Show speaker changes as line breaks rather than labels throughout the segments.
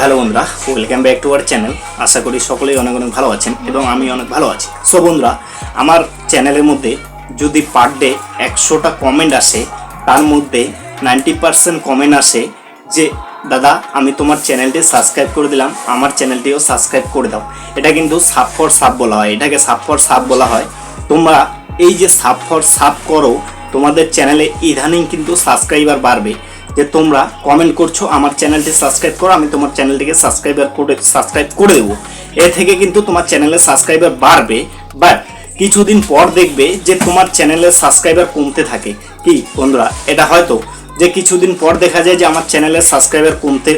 Hello বন্ধুরা welcome back to our channel আশা করি সকলেই অনেক অনেক ভালো আছেন এবং আমি অনেক ভালো আছি। সো বন্ধুরা, আমার চ্যানেলের মধ্যে যদি পার ডে একশোটা কমেন্ট আসে, তার মধ্যে নাইনটি পার্সেন্ট কমেন্ট আসে যে, দাদা, আমি তোমার চ্যানেলটি সাবস্ক্রাইব করে দিলাম, আমার চ্যানেলটিও সাবস্ক্রাইব করে দাও। এটা কিন্তু সাপ ফর সাপ বলা হয়। এটাকে সাপ ফর সাপ বলা হয়। তোমরা এই যে সাপ ফর সাপ করো, তোমাদের চ্যানেলে ইদানিং কিন্তু সাবস্ক্রাইবার বাড়বে। যে তোমরা কমেন্ট করছ, আমার চ্যানেলটি সাবস্ক্রাইব করো, আমি তোমার চ্যানেলটিকে সাবস্ক্রাইবার করে সাবস্ক্রাইব করে দেবো। এ থেকে কিন্তু তোমার চ্যানেলের সাবস্ক্রাইবার বাড়বে বাট কিছুদিন পর দেখবে যে তোমার চ্যানেলের সাবস্ক্রাইবার কমতে থাকে। কি বন্ধুরা, এটা হয়তো যে কিছুদিন পর দেখা যায় যে আমার চ্যানেলের সাবস্ক্রাইবার কমতে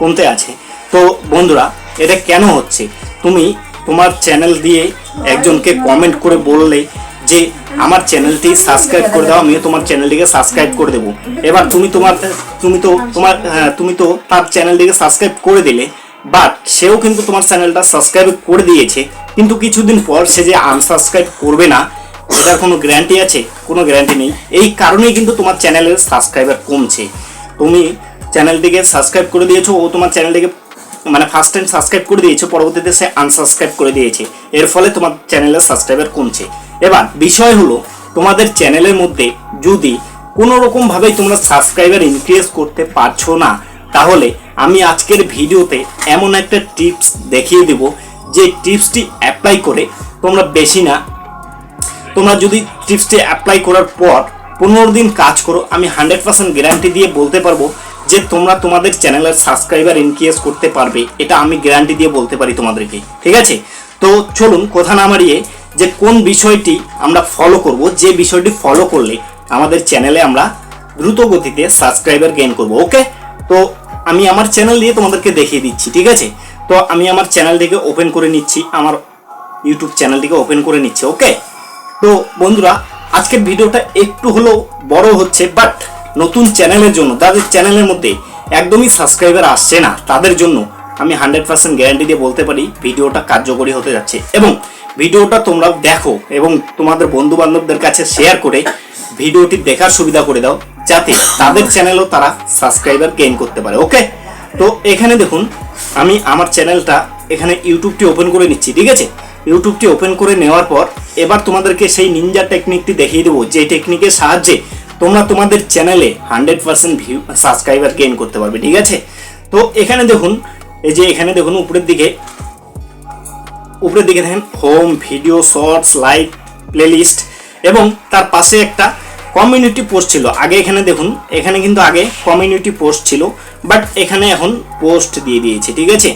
কমতে আছে। তো বন্ধুরা, এটা কেন হচ্ছে? তুমি তোমার চ্যানেল দিয়ে একজনকে কমেন্ট করে বললে যে আমার চ্যানেলটি সাবস্ক্রাইব করে দাও আমিও তোমার চ্যানেলটিকে সাবস্ক্রাইব করে দেবো। এবার তুমি তোমার তুমি তো তোমার হ্যাঁ, তুমি তো তার চ্যানেলটিকে সাবস্ক্রাইব করে দিলে বাট সেও কিন্তু তোমার চ্যানেলটা সাবস্ক্রাইব করে দিয়েছে। কিন্তু কিছুদিন পর সে যে আনসাবস্ক্রাইব করবে না এটার কোনো গ্যারান্টি আছে? কোনো গ্যারান্টি নেই। এই কারণেই কিন্তু তোমার চ্যানেলের সাবস্ক্রাইবার কমছে। তুমি চ্যানেলটিকে সাবস্ক্রাইব করে দিয়েছ ও তোমার চ্যানেলটিকে মানে ফার্স্ট টাইম সাবস্ক্রাইব করে দিয়েছে পরবর্তীতে সে আনসাবস্ক্রাইব করে দিয়েছে। এর ফলে তোমার চ্যানেলের সাবস্ক্রাইবার কমছে। এবার বিষয় হলো, তোমাদের চ্যানেলের মধ্যে যদি কোনো রকম ভাবেই তোমরা সাবস্ক্রাইবার ইনক্রিজ করতে পারছ না, তাহলে আমি আজকের ভিডিওতে এমন একটা টিপস দেখিয়ে দেব, যে টিপসটি অ্যাপ্লাই করে তোমরা বেশি না। তোমরা যদি টিপসটি অ্যাপ্লাই করার পর পনেরো দিন কাজ করো, আমি হান্ড্রেড পার্সেন্ট গ্যারান্টি দিয়ে বলতে পারব যে তোমরা তোমাদের চ্যানেলের সাবস্ক্রাইবার ইনক্রিজ করতে পারবে। এটা আমি গ্যারান্টি দিয়ে বলতে পারি তোমাদেরকে। ঠিক আছে? তো চলুন, কথা না মারিয়ে যে কোন বিষয়টি আমরা ফলো করব, যে বিষয়টি ফলো করলে আমাদের চ্যানেলে আমরা দ্রুত গতিতে সাবস্ক্রাইবার গেইন করব ওকে তো আমি আমার চ্যানেল দিয়ে তোমাদেরকে দেখিয়ে দিচ্ছি, ঠিক আছে? তো আমি আমার চ্যানেলটিকে ওপেন করে নিচ্ছি, আমার ইউটিউব চ্যানেলটিকে ওপেন করে নিচ্ছি ওকে তো বন্ধুরা, আজকের ভিডিওটা একটু হলেও বড় হচ্ছে বাট নতুন চ্যানেলের জন্য তাদের চ্যানেলের মধ্যে একদমই সাবস্ক্রাইবার আসছে না, তাদের জন্য আমি হান্ড্রেড পার্সেন্ট গ্যারান্টি দিয়ে বলতে পারি, ভিডিওটা কার্যকরী হতে যাচ্ছে। এবং ভিডিওটা তোমরা দেখো এবং তোমাদের বন্ধু বান্ধবদের কাছে শেয়ার করে ভিডিওটি দেখার সুবিধা করে দাও, যাতে তাদের চ্যানেলও তারা সাবস্ক্রাইবার গেইন করতে পারে ওকে তো এখানে দেখুন, আমি আমার চ্যানেলটা এখানে ইউটিউবটি ওপেন করে নিচ্ছি, ঠিক আছে? ইউটিউবটি ওপেন করে নেওয়ার পর এবার তোমাদেরকে সেই নিনজা টেকনিকটি দেখিয়ে দেবো, যে টেকনিকের সাহায্যে তোমরা তোমাদের চ্যানেলে hundred percent view subscriber gain করতে পারবে, ঠিক আছে? তো এখানে দেখুন, এই যে এখানে দেখুন, উপরের দিকে উপরের দিকে দেখেন home video shorts like playlist এবং তার পাশে একটা কমিউনিটি পোস্ট ছিল। আগে এখানে দেখুন, এখানে কিন্তু আগে কমিউনিটি পোস্ট ছিল বাট এখানে এখন পোস্ট দিয়ে দিয়েছে, ঠিক আছে?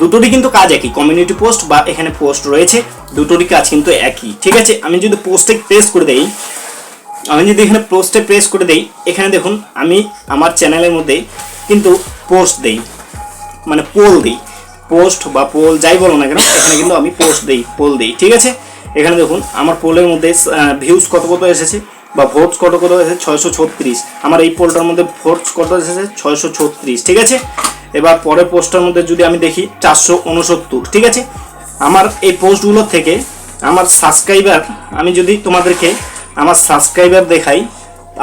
দুটোরই কিন্তু কাজ একই কমিউনিটি পোস্ট বা এখানে পোস্ট রয়েছে, দুটোরই কাজ কিন্তু একই, ঠিক আছে? আমি যদি পোস্টে প্রেস করে দেই, আমি যদি এখানে পোস্টে প্রেস করে দেই, এখানে দেখুন, আমি আমার চ্যানেলের মধ্যে কিন্তু পোস্ট দেই মানে পোল দিই। পোস্ট বা পোল যাই বলো না কেন, এখানে কিন্তু আমি পোস্ট দিই, পোল দিই, ঠিক আছে? এখানে দেখুন, আমার পোলের মধ্যে ভিউজ কত কত এসেছে বা ভোটস কত কত এসেছে? ছয়শো ছত্রিশ। আমার এই পোলটার মধ্যে ভোটস কত এসেছে? ছয়শো ছত্রিশ, ঠিক আছে? এবার পরের পোস্টটার মধ্যে যদি আমি দেখি, চারশো উনসত্তর, ঠিক আছে? আমার এই পোস্টগুলোর থেকে আমার সাবস্ক্রাইবার আমি যদি তোমাদেরকে আমার সাবস্ক্রাইবার দেখাই,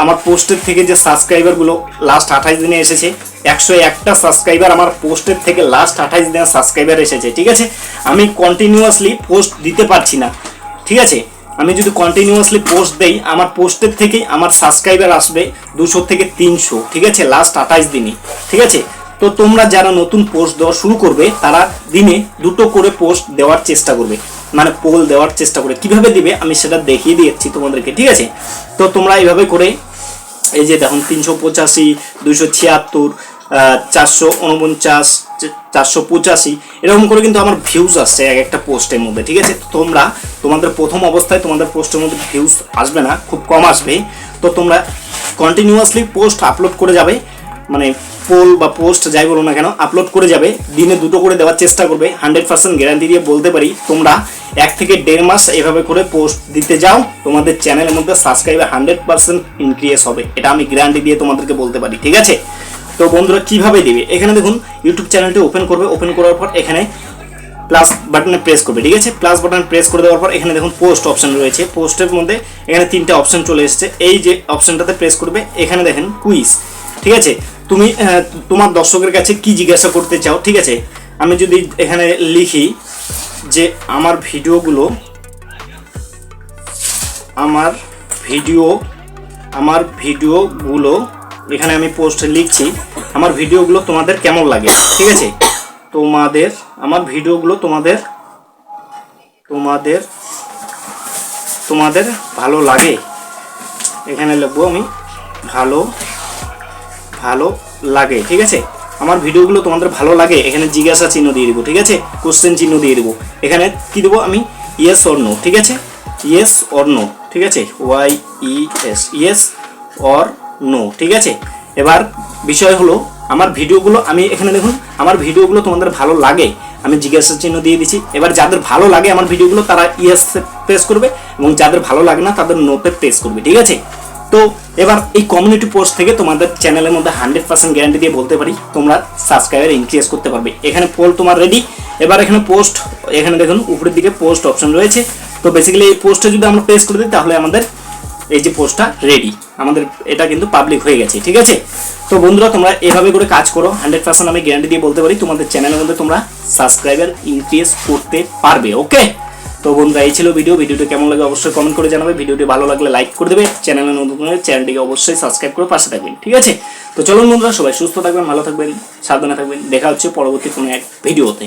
আমার পোস্টের থেকে যে সাবস্ক্রাইবারগুলো লাস্ট আঠাশ দিনে এসেছে একশো একটা সাবস্ক্রাইবার আমার পোস্টের থেকে লাস্ট আঠাশ দিনের সাবস্ক্রাইবার এসেছে, ঠিক আছে? আমি কন্টিনিউয়াসলি পোস্ট দিতে পারছি না, ঠিক আছে? আমি যদি কন্টিনিউয়াসলি পোস্ট দেই, আমার পোস্টের থেকেই আমার সাবস্ক্রাইবার আসবে দুশো থেকে তিনশো, ঠিক আছে? লাস্ট আঠাশ দিনে, ঠিক আছে? তো তোমরা যারা নতুন পোস্ট দেওয়া শুরু করবে, তারা দিনে দুটো করে পোস্ট দেওয়ার চেষ্টা করবে মানে পোল দেওয়ার চেষ্টা করে কীভাবে দিবে, আমি সেটা দেখিয়ে দিয়েছি তোমাদেরকে, ঠিক আছে? তো তোমরা এইভাবে করে, এই যে দেখুন, তিনশো পঁচাশি, দুশো ছিয়াত্তর চারশো উনপঞ্চাশ চারশো পঁচাশি, এরকম করে কিন্তু আমার ভিউজ আসছে এক একটা পোস্টের মধ্যে, ঠিক আছে? তোমরা, তোমাদের প্রথম অবস্থায় তোমাদের পোস্টের মধ্যে ভিউজ আসবে না, খুব কম আসবে। তো তোমরা কন্টিনিউয়াসলি পোস্ট আপলোড করে যাবে মানে পোল বা পোস্ট যাই বলো না কেন আপলোড করে যাবে, দিনে দুটো করে দেওয়ার চেষ্টা করবে হান্ড্রেড পার্সেন্ট গ্যারান্টি দিয়ে বলতে পারি, তোমরা এক থেকে দেড় মাস এভাবে করে পোস্ট দিতে যাও, তোমাদের চ্যানেলের মধ্যে সাবস্ক্রাইবার হান্ড্রেড পার্সেন্ট ইনক্রিজ হবে, এটা আমি গ্যারান্টি দিয়ে তোমাদেরকে বলতে পারি, ঠিক আছে? তো বন্ধুরা, কীভাবে দিবে? এখানে দেখুন ইউটিউব চ্যানেলটি ওপেন করবে। ওপেন করার পর এখানে প্লাস বাটনে প্রেস করবে, ঠিক আছে? প্লাস বাটন প্রেস করে দেওয়ার পর এখানে দেখুন পোস্ট অপশন রয়েছে। পোস্টের মধ্যে এখানে তিনটা অপশন চলে এসেছে। এই যে অপশনটাতে প্রেস করবে, এখানে দেখেন কুইজ ঠিক আছে? তুমি তোমার দর্শকের কাছে কি জিজ্ঞাসা করতে চাও, ঠিক আছে? আমি যদি এখানে লিখি যে আমার ভিডিওগুলো, আমার ভিডিও, আমার ভিডিওগুলো এখানে আমি পোস্ট লিখছি, আমার ভিডিওগুলো তোমাদের কেমন লাগে, ঠিক আছে? তোমাদের, আমার ভিডিওগুলো তোমাদের তোমাদের তোমাদের ভালো লাগে। এখানে লিখব আমি, ভালো ভালো লাগে, ঠিক আছে? আমার ভিডিওগুলো তোমাদের ভালো লাগে, এখানে জিজ্ঞাসা চিহ্ন দিয়ে দেবো, ঠিক আছে? কোশ্চেন চিহ্ন দিয়ে দেবো। এখানে কি দেবো আমি? ইয়েস অর নো ঠিক আছে? ইয়েস অর নো ঠিক আছে? Y E S yes or no ঠিক আছে? এবার বিষয় হলো, আমার ভিডিওগুলো আমি এখানে দেখুন, আমার ভিডিওগুলো তোমাদের ভালো লাগে, আমি জিজ্ঞাসা চিহ্ন দিয়ে দিচ্ছি এবার যাদের ভালো লাগে আমার ভিডিওগুলো, তারা ইয়েস প্রেস করবে এবং যাদের ভালো লাগে না, তাদের নোতে প্রেস করবে, ঠিক আছে? তো এবার এই কমিউনিটি পোস্ট থেকে তোমাদের চ্যানেলের মধ্যে হান্ড্রেড পার্সেন্ট গ্যারান্টি দিয়ে বলতে পারি, তোমরা সাবস্ক্রাইবার ইনক্রিজ করতে পারবে। এখানে পোল তোমার রেডি এবার এখানে পোস্ট এখানে দেখুন, উপরের দিকে পোস্ট অপশন রয়েছে। তো বেসিক্যালি এই পোস্টে যদি আমরা প্রেস করে দিই, তাহলে আমাদের এই যে পোস্টটা রেডি আমাদের এটা কিন্তু পাবলিক হয়ে গেছে, ঠিক আছে? তো বন্ধুরা, তোমরা এভাবে করে কাজ করো। হান্ড্রেড পার্সেন্ট আমি গ্যারান্টি দিয়ে বলতে পারি, তোমাদের চ্যানেলের মধ্যে তোমরা সাবস্ক্রাইবার ইনক্রিজ করতে পারবে ওকে তো বন্ধুরা, এই ছিল ভিডিও ভিডিওটি কেমন লাগে অবশ্যই কমেন্ট করে জানাবে। ভিডিওটি ভালো লাগলে লাইক করে দেবে। চ্যানেলে নতুন চ্যানেলটিকে অবশ্যই সাবস্ক্রাইব করে পাশে থাকবেন, ঠিক আছে? তো চলুন বন্ধুরা, সবাই সুস্থ থাকবেন, ভালো থাকবেন, সাবধানে থাকবেন। দেখা হচ্ছে পরবর্তী কোনো এক ভিডিওতে